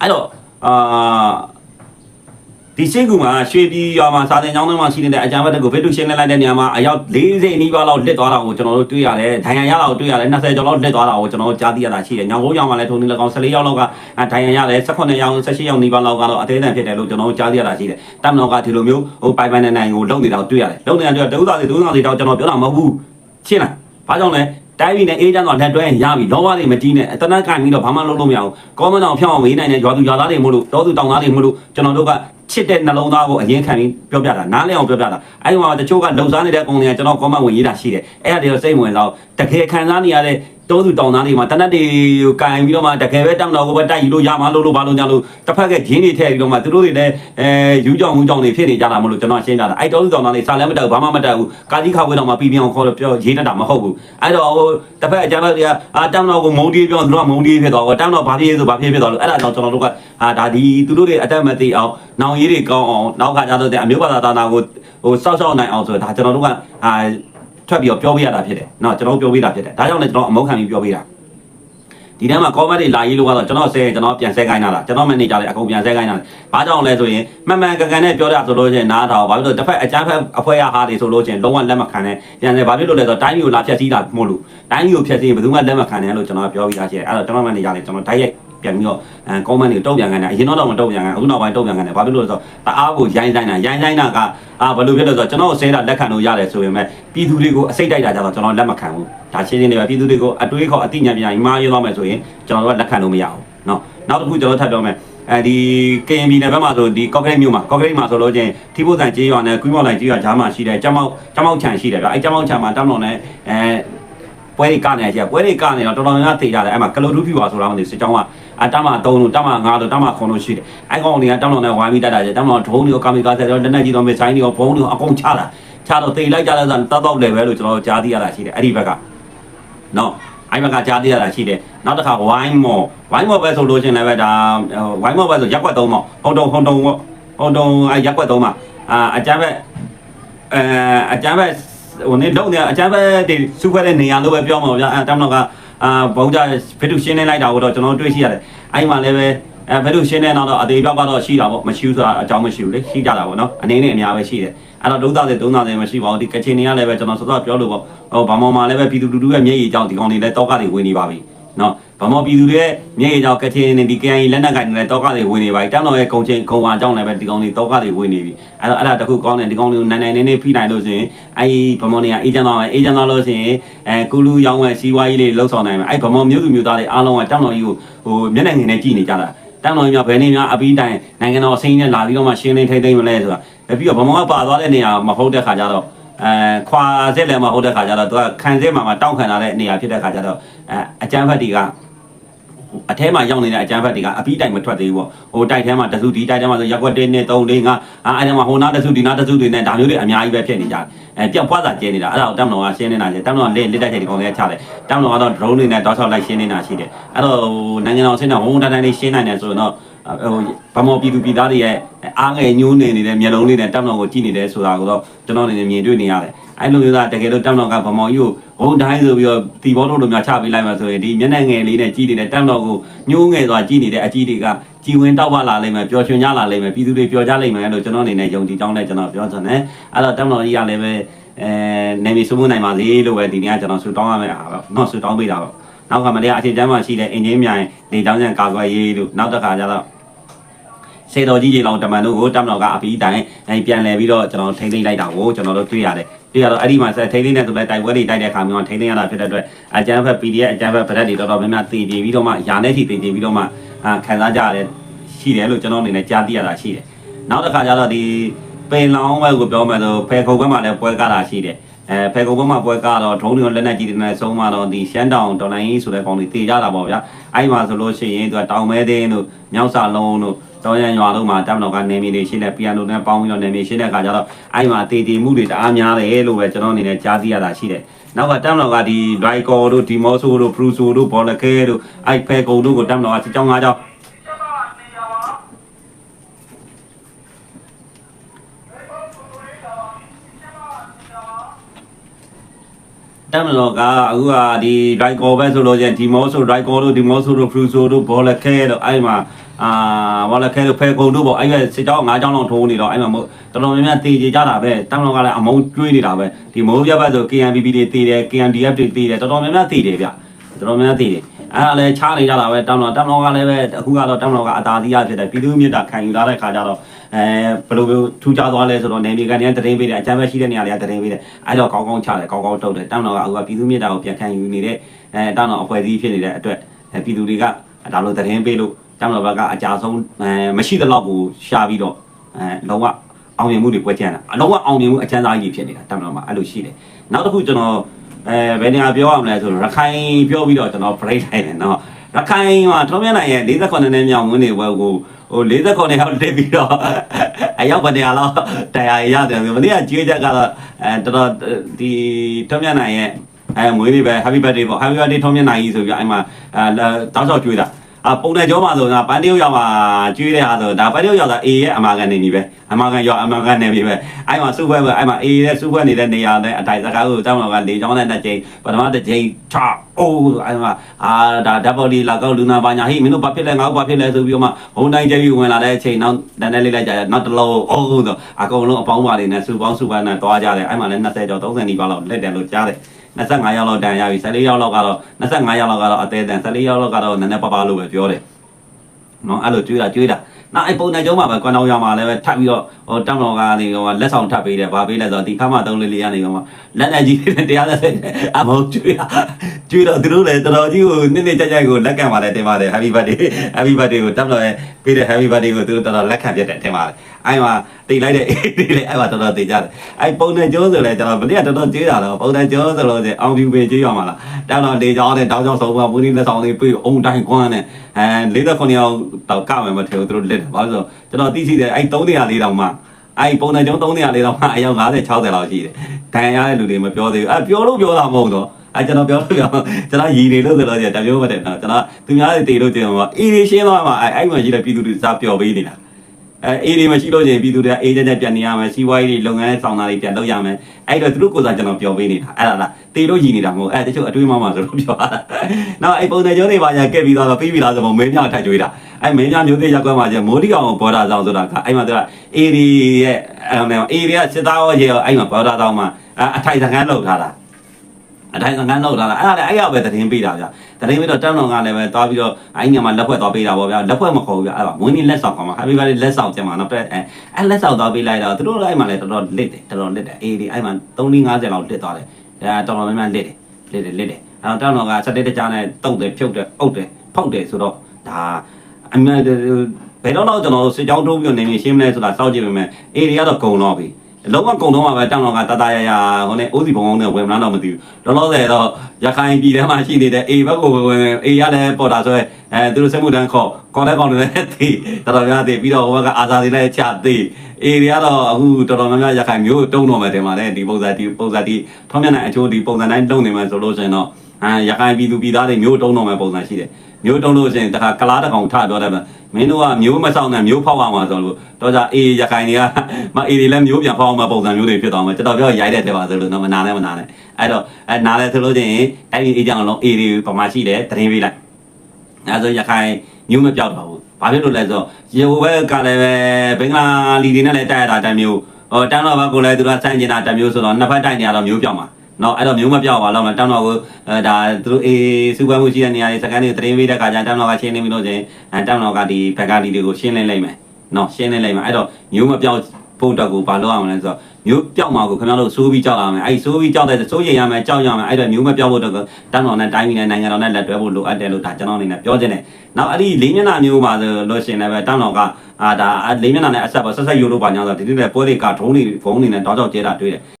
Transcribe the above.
အဲ့တော့အာဒီစင်ကူမှာရွှေပြည်ရွာမှာစာတင်ကျောင်းထဲမှာရှိနေတဲ့အကြမ်းဖက်တွေကိုဗစ်တုရှင်းလိုက်တဲ့နေရာမှာအယောက်40နီးပါးလောက်လစ်သွားတာကိုကျွန်တော်တို့တွေ့ရတယ်။ဒဏ်ရာရတာကိုတွေ့ရတယ်20ကျော်လောက်လစ်သွားတာကိုကျွန်တော်တို့ကြားသိရတာရှိတယ်။ညောင်ကုန်းကျောင်းမှာလည်းထုံနေ၎င်း14ယောက်လောက်ကဒဏ်ရာရတယ်18ယောက်18ယောက်နီးပါးလောက်ကတော့အသေးအံဖြစ်တယ်လို့ကျွန်တော်တို့ကြားသိရတာရှိတယ်။တမ်နောက်ကဒီလိုမျိုးဟိုပိုင်ပိုင်နိုင်နိုင်ကိုလုံနေတာကိုတွေ့ရတယ်။လုံနေတာတွေ့ဒုဥသာစီဒုဥသာစီတော့ကျွန်တော်ပြောတာမဟုတ်ဘူး။ရှင်းလား။ဘာကြောင့်လဲ တိုင်းပြည်နဲ့အေးချမ်းတော့လက်တွဲရပြီလောဘတွေမကြီးနဲ့အတနက်ကင်ပြီးတော့ဘာမှလုပ်လို့မရဘူးကောမန်အောင်ဖြောင်းအောင်မေးနိုင်တဲ့ရွာသူရွာသားတွေမို့လို့တောသူတောင်သားတွေမို့လို့ကျွန်တော်တို့ကချစ်တဲ့နှလုံးသားကိုအရင်ခံပြီးပြောပြတာနားလည်အောင်ပြောပြတာအဲဒီမှာတချို့ကလုံစားနေတဲ့ကုန်တွေကကျွန်တော်ကောမန်ဝင်ရေးတာရှိတယ်အဲ့ဒါတွေတော့စိတ်ဝင်စားတကယ်ခံစားနေရတဲ့ တောသူတောင်သားတွေမှာတနတ်တွေကိုကင်ပြီးတော့မှတကယ်ပဲတောင်တော်ကိုပဲတိုက်ယူလို့ရမှာလို့လို့ဘာလို့ညာလို့တစ်ဖက်ကဂျင်းတွေထည့်ပြီးတော့မှသူတို့တွေလည်းအဲယူကြောင်ယူကြောင်တွေဖြစ်နေကြတာမလို့ကျွန်တော်ရှင်းပြတာအဲ့တောသူတောင်သားတွေစာလည်းမတက်ဘူးဘာမှမတက်ဘူးကာကြီးခါဝဲတော့မှပြီးပြောင်းခေါ်တော့ပြောရေးတတ်တာမဟုတ်ဘူးအဲ့တော့ဟိုတစ်ဖက်အကြမ်းဖက်တွေကအာတောင်တော်ကိုမုံတီးပြောသူတို့ကမုံတီးဖြစ်သွားတော့တောင်တော်ဘာဖြစ်ဆိုဘာဖြစ်ဖြစ်သွားလို့အဲ့ဒါကြောင့်ကျွန်တော်တို့ကအာဒါဒီသူတို့တွေအတက်မသိအောင်နောင်ရေးတွေကောင်းအောင်နောက်ကကြတော့တဲ့အမျိုးဘာသာတာနာကိုဟိုစောက်စောက်နိုင်အောင်ဆိုတော့ဒါကျွန်တော်တို့ကအာ ထွက်ပြီးတော့ပြောပြရတာဖြစ်တယ်နော်ကျွန်တော်ပြောပြတာဖြစ်တယ်ဒါကြောင့်လည်းကျွန်တော်အမုန်းခံပြီးပြောပြတာဒီတန်းမှာ comment တွေလာရေးလို့ကတော့ကျွန်တော်ဆဲရင်ကျွန်တော်ပြန်ဆဲခိုင်းတာလားကျွန်တော် manager လည်းအကုန်ပြန်ဆဲခိုင်းတာလားဘာကြောင့်လဲဆိုရင်မှန်မှန်ကန်ကန်နဲ့ပြောတာဆိုလို့ချင်းနားထောင်ဘာဖြစ်လို့တစ်ဖက်အကြမ်းဖက်အဖွဲ့ရဟာတွေဆိုလို့ချင်းလုံးဝလက်မခံနဲ့ပြန်ဆဲဘာဖြစ်လို့လဲဆိုတော့တိုင်းမျိုးလာဖြက်စီးတာမို့လို့တိုင်းမျိုးဖြက်စီးရင်ဘယ်သူမှလက်မခံနဲ့လို့ကျွန်တော်ပြောပြတာရှိတယ်အဲ့တော့ကျွန်တော် manager လည်းကျွန်တော်တိုက်ရိုက် ပြန်ပြီးတော့အဲ comment တွေတုံ့ပြန်ခိုင်းတယ်အရင်တော့တော့မတုံ့ပြန်ခိုင်းအခုနောက်ပိုင်းတုံ့ပြန်ခိုင်းတယ်ဘာဖြစ်လို့လဲဆိုတော့တအားကိုရိုင်းဆိုင်တာရိုင်းဆိုင်တာကအာဘယ်လိုဖြစ်လို့ဆိုတော့ကျွန်တော်ဆဲတာလက်ခံလို့ရတယ်ဆိုရင်မဲ့ပြည်သူတွေကိုအစိတ်တိုက်တာကြတော့ကျွန်တော်လက်မခံဘူးဒါရှင်းရှင်းလေးပဲပြည်သူတွေကိုအတွေးခေါ်အသိဉာဏ်ပညာညီမရေးသွားမယ်ဆိုရင်ကျွန်တော်တို့ကလက်ခံလို့မရဘူးเนาะနောက်တစ်ခုကျွန်တော်ထပ်ပြောမယ်အဲဒီ KNB နယ်ဘက်မှာဆိုဒီကော့ကရိတ်မြို့မှာကော့ကရိတ်မှာဆိုလို့ချင်းထီဖို့တန်ကြေးရွာနဲ့ကွီးမောက်လိုက်ကြေးရွာကြားမှာရှိတဲ့ကျမောက်ကျမောက်ခြံရှိတယ်ဗျအဲကျမောက်ခြံမှာတမ်းတော်နဲ့အဲပွဲတွေကနေကြပွဲတွေကနေတော့တော်တော်များများသိကြတယ်အဲ့မှာကလိုဒူးဖြူပါဆိုတာမသိစစ်ကြောင်းက အတမ3လို့တမ5လို့တမ9လို့ရှိတယ်အဲ့ကောင်တွေကတမ်းတော်နဲ့ဝိုင်းပြီးတက်တာကြတမ်းတော်ဒုံးတွေကာမီကာဆက်တော့လက်နက်ကြီးတော့မဆိုင်တွေရောဘုံတွေရောအကုန်ချတာချတော့တိတ်လိုက်ကြတဲ့ဆိုတတ်တော့လေပဲလို့ကျွန်တော်ကြားသိရတာရှိတယ်အဲ့ဒီဘက်ကနော်အဲ့ဘက်ကကြားသိရတာရှိတယ်နောက်တစ်ခါဝိုင်းမော်ဝိုင်းမော်ပဲဆိုလို့ရှိရင်လည်းပဲဒါဝိုင်းမော်ပဲဆိုရက်ွက်သုံးမော်ဟုံတုံဟုံတုံပေါ့ဟုံတုံအဲ့ရက်ွက်သုံးမှာအာအကြမ်းပဲအဲအကြမ်းပဲဟိုနေလုံးနေအကြမ်းပဲဒီစုခွဲတဲ့နေရာလို့ပဲပြောမှာဗျာအဲတမ်းတော့က အာဘုံကြဖစ်တုရှင်းနေလိုက်တာကိုတော့ကျွန်တော်တွေ့ရှိရတယ်အဲ့မှာလည်းပဲအဲဘယ်လိုရှင်းနေတော့အသေးပြောက်ကတော့ရှိတာပေါ့မရှိဘူးဆိုတာအကြောင်းမရှိဘူးလေရှိကြတာပေါ့နော်အနေနဲ့အများပဲရှိတယ်အဲ့တော့ဒုသားတွေသုံးသားတွေမရှိပါဘူးဒီကချင်တွေကလည်းပဲကျွန်တော်စောစောပြောလို့ပေါ့ဟိုဗမာမှာလည်းပဲပြည်သူလူထုရဲ့မျက်ရည်ကြောင့်ဒီကောင်တွေလည်းတောကတွေဝင်နေပါပြီနော် ဗမာပြည်သူတွေရဲ့မျက်ရည်ကြောင့်ကချင်နေဒီ KI လက်နက်ကင်တွေလည်းတောကတွေဝင်နေပါပြီတမ်းတော်ရဲ့ကုံချင်းခုံပါကြောင့်လည်းပဲဒီကောင်တွေတောကတွေဝင်နေပြီအဲ့တော့အဲ့ဒါတခုကောင်းတယ်ဒီကောင်တွေကိုနိုင်နိုင်နေနေဖိနိုင်လို့ဆိုရင်အဲ့ဒီဗမာတွေကအေဂျင့်တော်အေဂျင့်တော်လို့ဆိုရင်အဲကူလူရောင်းဝယ်စီးပွားရေးလေးလှုပ်ဆောင်နိုင်မယ်အဲ့ဗမာမျိုးသူမျိုးသားတွေအားလုံးကတမ်းတော်ကြီးကိုဟိုမျက်နှာငယ်နဲ့ကြည့်နေကြတာတမ်းတော်ကြီးများဘယ်နေများအပီးတိုင်နိုင်ငံတော်အစိမ်းနဲ့လာပြီးတော့မှရှင်းလင်းထိမ့်သိမ့်မလဲဆိုတာပြီးတော့ဗမာကပါသွားတဲ့နေရာမဟုတ်တဲ့ခါကျတော့အဲခွာစစ်လည်းမဟုတ်တဲ့ခါကျတော့သူကခံစစ်မှာမှတောက်ခံလာတဲ့နေရာဖြစ်တဲ့ခါကျတော့အဲအကျန်းဖက်တွေက အထဲမှာရောက်နေတဲ့အကျန်းဖက်တွေကအပြီးတိုင်မထွက်သေးဘူးပေါ့ဟိုတိုက်ထဲမှာတစုဒီတိုက်ထဲမှာဆိုရက်ွက်1နဲ့3 4 5အာအဲ့ထဲမှာဟိုနာတစုဒီနာတစုတွေနဲ့ဒါမျိုးတွေအများကြီးပဲဖြစ်နေကြတယ်အဲပြောက်ဖွားစာကျဲနေတာအဲ့ဒါကိုတမ်တော်ကရှင်းနေတာလေတမ်တော်ကလက်လက်တိုက်ချက်ဒီကောင်တွေကချတယ်တမ်တော်ကတော့ drone တွေနဲ့တောက်ချောက်လိုက်ရှင်းနေတာရှိတယ်အဲ့တော့နိုင်ငံတော်ဆင်းတော့ဝုန်းတန်းတန်းလေးရှင်းနိုင်တယ်ဆိုတော့ဟိုဗမောပြည်သူပြည်သားတွေရဲ့အားငယ်ညှိုးနေနေတဲ့မျက်လုံးလေးနဲ့တမ်တော်ကိုကြည့်နေတယ်ဆိုတာကိုတော့ကျွန်တော်အနေနဲ့မြင်တွေ့နေရတယ် အဲ့လိုမျိုးသားတကယ်လို့တမ်တော်ကဗမောကြီးကိုဘုံတိုင်းဆိုပြီးတော့တီဘောထုတ်လို့များချပေးလိုက်မှဆိုရင်ဒီမျက်နှာငယ်လေးနဲ့ကြည့်နေတဲ့တမ်တော်ကိုညှိုးငယ်စွာကြည့်နေတဲ့အကြီးတွေကကြည်ဝင်တောက်ပါလာလိမ့်မယ်ပျော်ရွှင်ကြလာလိမ့်မယ်ပြည်သူတွေပျော်ကြလိမ့်မယ်လို့ကျွန်တော်အနေနဲ့ယုံကြည်ကြောင်းနဲ့ကျွန်တော်ပြောချင်တယ်အဲ့တော့တမ်တော်ကြီးကလည်းပဲအဲနေမီစိုးမနိုင်ပါစေလို့ပဲဒီနေ့ကကျွန်တော်ဆူတောင်းရမယ်အားတော့နော်ဆူတောင်းပေးတာတော့နောက်ကမလေးအချင်းချမ်းမှရှိတဲ့အင်ဂျင်မြိုင်နေတောင်းချန်ကာကွယ်ရေးလို့နောက်တစ်ခါကျတော့ စေတော်ကြီးကြီးလောင်တမန်တို့ကိုတမ်တော်ကအပီးတိုင်အဲပြန်လဲပြီးတော့ကျွန်တော်ထိမ့်သိမ့်လိုက်တာကိုကျွန်တော်တို့တွေ့ရတယ်တွေ့ရတော့အဲ့ဒီမှာဆက်ထိမ့်သိမ့်တဲ့သူလည်းတိုက်ပွဲတွေတိုက်တဲ့အခါမျိုးထိမ့်သိမ့်ရတာဖြစ်တဲ့အတွက်အကျန်းဖက် PDF အကျန်းဖက်ဗရက်တွေတော်တော်များများတည်ကြည်ပြီးတော့မှယာနဲ့ထိတည်ကြည်ပြီးတော့မှအာခံစားကြရတယ်ရှိတယ်လို့ကျွန်တော်အနေနဲ့ကြားသိရတာရှိတယ်နောက်တစ်ခါကျတော့ဒီပင်လောင်းဘက်ကိုပြောမယ်ဆိုဖယ်ခုံဘက်မှာလည်းပွဲကားတာရှိတယ်အဲဖယ်ကုံဘက်မှာပွဲကားတော့ဒရုန်းတွေလက်နက်ကြီးတွေနဲ့ဆုံးမတော့ဒီရှမ်းတောင်ဒေါ်လာရင်းဆိုတဲ့ကောင်တွေတေကြတာပေါ့ဗျာအဲ့မှာဆိုလို့ရှိရင်သူကတောင်မဲသေးတို့မြောက်စာလုံးတို့ တော်ရန်ရွာတို့မှာတပ်မတော်ကနေမီတွေရှင်းတဲ့ပီယန်နိုနဲ့ပေါင်းပြီးတော့နေမီရှင်းတဲ့အခါကျတော့အဲ့မှာတေတီမှုတွေတအားများတယ်လို့ပဲကျွန်တော်အနေနဲ့ကြားသိရတာရှိတယ်နောက်ကတပ်မတော်ကဒီဒရိုက်ကောတို့ဒီမော့ဆိုတို့ပရူဆိုတို့ဘောလကဲတို့အဲ့ဖဲကုံတို့ကိုတပ်မတော်ကစစ်ကြောင်း၅ကြောင်း တမ်လောကအခုကဒီဒရိုက်ကောပဲဆိုလို့ချင်းဒီမောဆိုဒရိုက်ကောတို့ဒီမောဆိုတို့ဖရူဆိုတို့ဘောလကဲတို့အဲ့မှာအာဘာလဲခဲဖဲကုံတို့ပေါ့အဲ့ဒီစစ်ကြောင်း၅ကြောင်းလောက်ထိုးနေတော့အဲ့မှာမို့တော်တော်များများတေကြကြတာပဲတမန်တော်ကလည်းအမုံကျွေးနေတာပဲဒီမိုးပြတ်ဆို KNPP တွေတေတယ် KNDF တွေတေတယ်တော်တော်များများတေတယ်ဗျတော်တော်များများတေတယ် အဲ့ဒါလည်းချားနေကြတာပဲတမန်တော်တမန်တော်ကလည်းပဲအခုကတော့တမန်တော်ကအသာသီးရဖြစ်တယ်ပြည်သူ့မြစ်တာခံယူလာတဲ့ခါကျတော့အဲဘယ်လိုမျိုးထူခြားသွားလဲဆိုတော့နေပြည်တော်ကနေတရင်ပေးတယ်အချမ်းပဲရှိတဲ့နေရာတွေကတရင်ပေးတယ်အဲ့တော့ကောင်းကောင်းချတယ်ကောင်းကောင်းတုတ်တယ်တမန်တော်ကအခုကပြည်သူ့မြစ်တာကိုပြန်ခံယူနေတဲ့အဲတမန်တော်အဖွဲ့အစည်းဖြစ်နေတဲ့အတွက်ပြည်သူတွေကဒါလိုတရင်ပေးလို့တမန်တော်ဘက်ကအကြဆုံးအဲမရှိသလောက်ကိုရှာပြီးတော့အဲလုံးဝအောင်မြင်မှုတွေပွဲချမ်းတာအလုံးဝအောင်မြင်မှုအချမ်းသာကြီးဖြစ်နေတာတမန်တော်မှာအဲ့လိုရှိတယ်နောက်တစ်ခုကျွန်တော် အဲဘယ်နေရာပြောရမလဲဆိုတော့ရခိုင်ပြောပြီးတော့ကျွန်တော် break လိုက်တယ်နော်ရခိုင်မှာတော်မြတ်နိုင်ရဲ့48နှစ်မြောက်မွေးနေ့ပွဲကိုဟို48နှစ်ရောက်တက်ပြီးတော့အရောက်ပါနေရတော့တရားရတယ်မနေ့ကကြွေးချက်ကတော့အဲတော်တော်ဒီတော်မြတ်နိုင်ရဲ့အဲမွေးနေ့ပဲ happy birthday ပေါ့ happy birthday တော်မြတ်နိုင်ကြီးဆိုပြီးအဲ့မှာအဲတောက်ချောက်ကြွေးတာ အပုံနဲ့ကြောမှာဆိုတော့ပန်းတရုပ်ရောက်မှာကျွေးတဲ့ဟာဆိုဒါပန်းတရုပ်ရောက်တာ A ရဲ့အမာကန်နေပြီပဲအမာကန်ရောက်အမာကန်နေပြီပဲအဲ့မှာစုပွဲပဲအဲ့မှာ A ရဲ့စုပွဲနေတဲ့နေရာနဲ့အတိုင်းစကားကိုတောင်းတော့ကလေချောင်းနဲ့နှစ်ကြိမ်ပထမတစ်ကြိမ်ချအိုးအဲ့မှာအာဒါဓာတ်ပေါ်ဒီလာကောက်လူနာပါညာဟိမင်းတို့ဘာဖြစ်လဲငါ့ဘာဖြစ်လဲဆိုပြီးတော့မှဘုံတိုင်းကျပြီးဝင်လာတဲ့အချိန်နောက်တန်းတန်းလေးလိုက်ကြရနောက်တစ်လုံးအိုးဆိုအကုန်လုံးအပေါင်းပါတွေနဲ့စုပေါင်းစုပန်းနဲ့တွားကြတယ်အဲ့မှာလည်း20ကျော်30နီးပါးလောက်လက်တယ်လို့ကြားတယ် 25ရောက်လောက်တန်ရပြီ14ရောက်လောက်ကတော့25ရောက်လောက်ကတော့အသေးတန်14ရောက်လောက်ကတော့နည်းနည်းပါးပါးလို့ပဲပြောတယ်နော်အဲ့လိုကျွေးတာကျွေးတာနောက်အဲ့ပုံနဲ့ကျုံးမှာပဲကွန်တော်ရမှာလည်းပဲထပ်ပြီးတော့ဟိုတမ်တော်ကနေဟိုလက်ဆောင်ထပ်ပေးတယ်ဗာပေးလဲဆိုတော့ဒီခါမှ3လေးလေးကနေဟိုမှာလက်လက်ကြီးနဲ့တရားသက်အမောကျွေးတာကျွေးတော့သူတို့လည်းတော်တော်ကြီးကိုနည်းနည်းကြက်ကြက်ကိုလက်ခံပါတယ်တင်ပါတယ် Happy birthday Happy birthday ကိုတမ်တော်ရဲ့ပေးတဲ့ Happy birthday ကိုသူတို့တော်တော်လက်ခံပြတယ်တင်ပါတယ် အဲ့မှာတိတ်လိုက်တဲ့အေးလေးလေးအဲ့မှာတော်တော်တိတ်ကြတယ်အဲ့ပုံနဲ့ကျုံးဆိုလဲကျွန်တော်ဗနေ့ကတော်တော်ကျွေးတာတော့ပုံနဲ့ကျုံးဆိုလို့အောင်ဖြူပင်ကျွေးရမှာလားတမ်တော်လေချောင်းနဲ့တောင်းချောင်းဆုံးကဘူးဒီလက်ဆောင်လေးပြီးအုံတိုင်းကွမ်းနဲ့အဲ49ယောက်တော့ကမယ်မထင်ဘူးသူတို့လက်တယ်ဘာလို့ဆိုကျွန်တော်သိရှိတယ်အဲ့300လေးတောင်မှအဲ့ပုံနဲ့ကျုံး300လေးတောင်မှအယောက်50 60လောက်ရှိတယ်ဒဏ်ရာရတဲ့လူတွေမပြောသေးဘူးအဲ့ပြောလို့ပြောတာမဟုတ်တော့အဲကျွန်တော်ပြောလို့ပြောကျွန်တော်ရည်နေလို့ဆိုတော့တမျိုးမတည်းနော်ကျွန်တော်သူများတွေတေလို့ကျင်တော့အီရီရှင်းသွားမှာအဲ့အဲ့မှာရှိတဲ့ပြည်သူတွေစားပျော်ပေးနေတာ အဲအေးတွေမရှိလို့ချင်းပြည်သူတွေကအေးကြကြပြန်နေရမယ်စီးပွားရေးတွေလုပ်ငန်းဆောင်တာတွေပြန်လုပ်ရမယ်အဲ့တော့သူတို့ကိုယ်စားကျွန်တော်ပျော်ပေးနေတာအဲ့ဒါလားတေလို့ရည်နေတာမဟုတ်အဲ့တချို့အတွေးမှမှဆိုလို့ပြောတာနောက်အဲ့ပုံစံကျုံးတွေပါညာကက်ပြီးသွားတော့ပြီးပြီလားဆိုတော့မင်းများထိုက်ကြွေးတာအဲ့မင်းများမျိုးသေးရက်ကွက်မှာကျမိုးတိကောင်ဘော်ဒါဆောင်ဆိုတာကအဲ့မှာသူကအေးဒီရဲ့အဲ့အေးတွေကစစ်သားရောရေရောအဲ့မှာဘော်ဒါဆောင်မှာအထိုင်စကန်းလောက်ထားတာ အတိုင်းငန်းလောက်လာတာအဲ့ဒါလည်းအဲ့ရောက်ပဲသတင်းပေးတာဗျသတင်းပေးတော့တန်းတော်ကလည်းပဲသွားပြီးတော့အဲ့ညမှာလက်ဖွဲ့သွားပေးတာပေါ့ဗျလက်ဖွဲ့မခေါ်ဘူးဗျအဲ့ဒါမွေးနေ့လက်ဆောင်ကောင်မှာ Happy birthday လက်ဆောင်ကျမှာနော်ပြအဲ့အဲ့လက်ဆောင်သွားပေးလိုက်တော့သူတို့လည်းအဲ့မှာလည်းတော်တော်လစ်တယ်တော်တော်လစ်တယ်အေးဒီအဲ့မှာ3 50လောက်လစ်သွားတယ်ဒါတော်တော်များများလစ်တယ်လစ်တယ်လစ်တယ်အဲ့တော့တန်းတော်ကစတဲ့တကြားနဲ့တုတ်တယ်ဖြုတ်တယ်အုပ်တယ်ဖောက်တယ်ဆိုတော့ဒါအမှန်ဘယ်တော့တော့ကျွန်တော်တို့စစ်ကြောင်းတိုးပြီးနေနေရှင်းမလဲဆိုတာစောင့်ကြည့်ပေမဲ့အေးဒီကတော့ကုံတော့ပြီ လုံးဝကုံတော့မှာပဲတောင်းတော့ကတတရရဟိုနဲ့အိုးစီဘုံအောင်နဲ့ဝင်မလားတော့မသိဘူးလောလောဆယ်တော့ရခိုင်ပြည်ထဲမှာရှိနေတဲ့အေဘက်ကိုဝင်အေရလည်းပေါ်တာဆိုရဲအဲသူတို့စက်မှုတန်းခေါ်ခေါ်တဲ့ကောင်တွေလည်းသိတော်တော်များသိပြီးတော့ဟိုဘက်ကအာဇာတွေလည်းချသိအေတွေကတော့အခုတော်တော်များများရခိုင်မျိုးတုံးတော်မယ်တင်ပါတယ်ဒီပုံစံဒီပုံစံဒီထောင်းမြတ်တဲ့အချိုးဒီပုံစံတိုင်းတုံးနေမှဆိုလို့ရှိရင်တော့အဲရခိုင်ပြည်သူပြည်သားတွေမျိုးတုံးတော်မယ်ပုံစံရှိတယ် မျိုးတုံးလို့ရှိရင်တခါကလားတကောင်ထတော့တယ်မင်းတို့ကမျိုးမဆောင်နဲ့မျိုးဖောက်အောင်မှာဆိုလို့တော့ကြအေးရခိုင်တွေကမအေးတွေလည်းမျိုးပြန်ဖောက်အောင်မှာပုံစံမျိုးတွေဖြစ်သွားမှာကျွန်တော်ပြောရိုက်တဲ့တဲ့ပါဆိုလို့တော့မနာနဲ့မနာနဲ့အဲ့တော့အဲနားလဲဆိုလို့ချင်းအဲ့ဒီအေးကြောင်လုံးအေးတွေပမာရှိတယ်တရင်ပေးလိုက်အဲဆိုရခိုင်မျိုးမပြောက်တော့ဘူးဘာဖြစ်လို့လဲဆိုရေဘက်ကလည်းပဲဘင်္ဂလားလီတွေနဲ့လည်းတိုက်ရတာတမျိုးဟိုတန်းတော်ဘက်ကလည်းသူကစန့်ကျင်တာတမျိုးဆိုတော့နှစ်ဖက်တိုက်နေရတော့မျိုးပြောက်မှာ နော်အဲ့တော့မျိုးမပြောက်ပါတော့တန်းတော်ကိုအဲဒါသူတို့အေးစူပန်မှုရှိတဲ့နေရာတွေစကန်တွေတရင်ပေးတဲ့ခါကျတန်းတော်ကရှင်းနေပြီလို့ချင်းအဲတန်းတော်ကဒီဘက်ကလီတွေကိုရှင်းလင်းလိုက်မယ်နော်ရှင်းလင်းလိုက်မယ်အဲ့တော့မျိုးမပြောက်ဖို့တော့ကိုဘာလုပ်အောင်လဲဆိုတော့မျိုးပြောက်မှာကိုခင်ဗျားတို့စိုးပြီးကြောက်ရမယ်အဲ့စိုးပြီးကြောက်တဲ့စိုးရိမ်ရမယ်ကြောက်ရမယ်အဲ့တော့မျိုးမပြောက်ဖို့တော့တန်းတော်နဲ့တိုင်းပြည်နဲ့နိုင်ငံတော်နဲ့လက်တွဲဖို့လိုအပ်တယ်လို့ဒါကျွန်တော်အနေနဲ့ပြောချင်တယ်နောက်အဲ့ဒီလေးမျက်နှာမျိုးပါဆိုလို့ရှင်လည်းပဲတန်းတော်ကအာဒါလေးမျက်နှာနဲ့အဆက်ပါဆက်ဆက်ယူလို့ပါညာဆိုဒီနေ့လည်းပွဲတွေကဒုံးတွေဖုံးတွေနဲ့တောက်ကြောက်ကျဲတာတွေ့တယ်